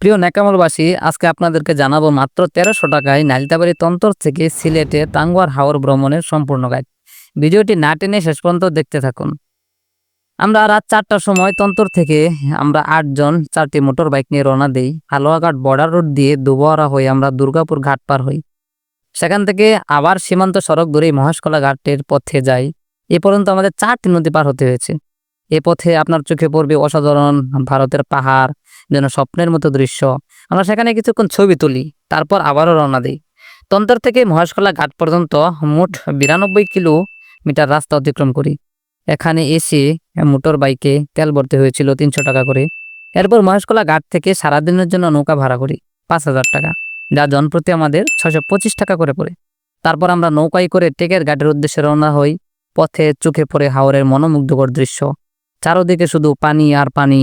প্রিয় নেকামলবাসী আজকে আপনাদেরকে জানাব মাত্র তেরোশো টাকায় নালিতাবাড়ি তন্তর থেকে সিলেটে টাঙ্গুয়ার হাওর ভ্রমণের সম্পূর্ণ গাইড ভিডিওটি না টেনে শেষ পর্যন্ত দেখতে থাকুন। আমরা রাত চারটার সময় তন্তর থেকে আমরা আটজন চারটি মোটর বাইক নিয়ে রওনা দিই। হালুয়াঘাট বর্ডার রোড দিয়ে দুবহরা হয়ে আমরা দুর্গাপুর ঘাট পার হই। সেখান থেকে আবার সীমান্ত সড়ক ধরে মহেশকলা ঘাটের পথে যাই। এ পর্যন্ত আমাদের চারটি নদী পার হতে হয়েছে। এ পথে আপনার চোখে পড়বে অসাধারণ ভারতের পাহাড় যেন স্বপ্নের মতো দৃশ্য। আমরা সেখানে কিছুক্ষণ ছবি তুলি, তারপর আবারও রওনা দিই। তন্তর থেকে মহেশখোলা ঘাট পর্যন্ত মোট বিরানব্বই কিলোমিটার রাস্তা অতিক্রম করি। এখানে এসে মোটর বাইকে তেল ভরতে হয়েছিল তিনশো টাকা করে। এরপর মহেশখোলা ঘাট থেকে সারাদিনের জন্য নৌকা ভাড়া করি, পাঁচ হাজার টাকা, যা জনপ্রতি আমাদের ছশো পঁচিশ টাকা করে পড়ে। তারপর আমরা নৌকায় করে টেকের ঘাটের উদ্দেশ্যে রওনা হই, পথে চোখে পড়ে হাওরের মনোমুগ্ধকর দৃশ্য। চারোদিকে শুধু পানি আর পানি।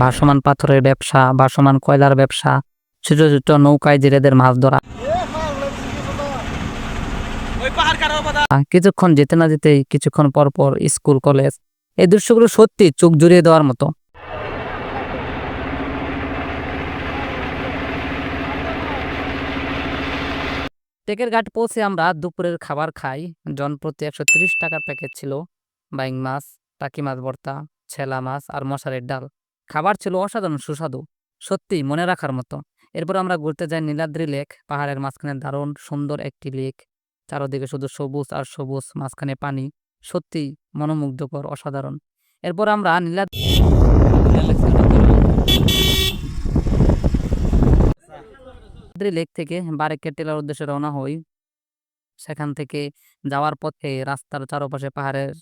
ভাসমান পাথরের ব্যবসা, ভাসমান কয়লার ব্যবসা ছোট ছোট নৌকায় জেলেদের মাছ ধরা। কিছুক্ষণ যেতে না যেতেই কিছুক্ষণ পর পর স্কুল, কলেজ, এই দৃশ্যগুলো সত্যি চোখ জুড়িয়ে দেওয়ার মতো। টেকের ঘাট পৌঁছে আমরা দুপুরের খাবার খাই। জনপ্রতি একশো তিরিশ টাকার প্যাকেট ছিল। বাইং মাছ, টাকি মাছ, ভর্তা, ছেলা মাছ আর মশারির ডাল। খাবার ছিল অসাধারণ সুস্বাদু সত্যি মনে রাখার মতো। এরপর আমরা ঘুরতে যাই নীলাদ্রি লেক, পাহাড়ের মাঝখানে দারুণ সুন্দর একটি লেক। চারদিকে শুধু সবুজ আর সবুজ, মাঝখানে পানি। সত্যি মনোমুগ্ধকর, অসাধারণ। এরপর আমরা নীলাদ্রি লেক থেকে বারেকের টেলার উদ্দেশ্যে রওনা হই। সেখান থেকে যাওয়ার পথে রাস্তার চারপাশে পাহাড়ের,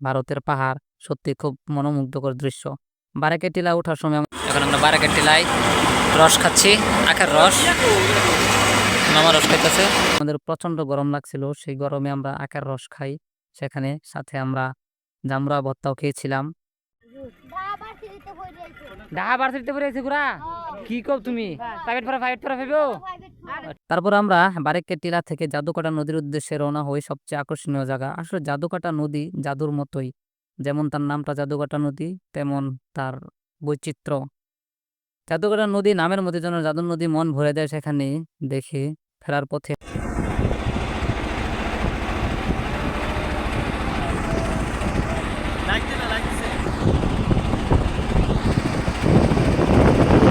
ভারতের পাহাড়। সত্যি খুব মনোমুগ্ধকর দৃশ্য। বারেকের টিলা ওঠার সময় এখন আমরা বারেকের টিলায় রস খাচ্ছি আখের রস। মামা রস খাইতেছে। আমাদের প্রচণ্ড গরম লাগছিল সেই গরমে আমরা আখের রস খাই। সেখানে সাথে আমরা জামরা ভর্তাও খেয়েছিলাম। ঢাকা ভার্সিটিতে পড়ে আছি ঘুরা কি কব তুমি? প্রাইভেট পড়া প্রাইভেট পড়া ভেবেও তারপর আমরা বারেকের টিলা থেকে জাদুকাটা নদীর উদ্দেশ্যে রওনা হই সবচেয়ে আকর্ষণীয় জায়গা। আসলে জাদুকাটা নদী জাদুর মতোই। যেমন তার নামটা জাদুকাটা নদী তেমন তার বৈচিত্র্য। জাদুকাটা নদী নামের মধ্যে যেন জাদুর নদী মন ভরে দেয় সেখানে দেখে ফেরার পথে।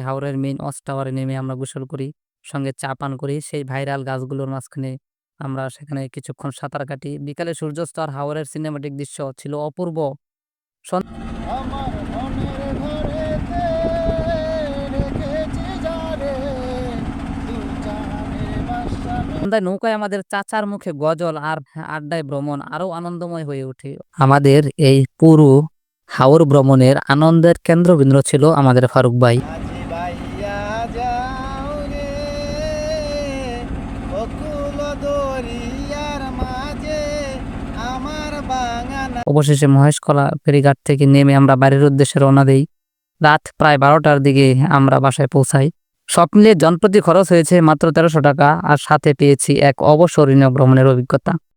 হাওরের মেইন ওয়াচ টাওয়ারে নেমে আমরা গোসল করি সঙ্গে চা পান করি সেই ভাইরাল গাছগুলোর মাঝখানে আমরা সেখানে কিছুক্ষণ সাঁতার কাটি। বিকালে সূর্যাস্ত আর হাওরের সিনেমাটিক দৃশ্য ছিল অপূর্ব। সন্ধ্যায় নৌকায় আমাদের চাচার মুখে গজল আর আড্ডায় ভ্রমণ আরও আনন্দময় হয়ে ওঠে। আমাদের এই পুরো হাওর ভ্রমণের আনন্দের কেন্দ্রবিন্দু ছিল আমাদের ফারুক ভাই। আজি যাও রে। অবশেষে মহেশকলা ফেরিঘাট থেকে নেমে আমরা বাড়ির উদ্দেশ্যে রওনা দেই। রাত প্রায় বারোটার দিকে আমরা বাসায় পৌঁছাই। সব মিলিয়ে জনপ্রতি খরচ হয়েছে মাত্র তেরোশো টাকা, আর সাথে পেয়েছি এক অবসরণীয় ভ্রমণের অভিজ্ঞতা।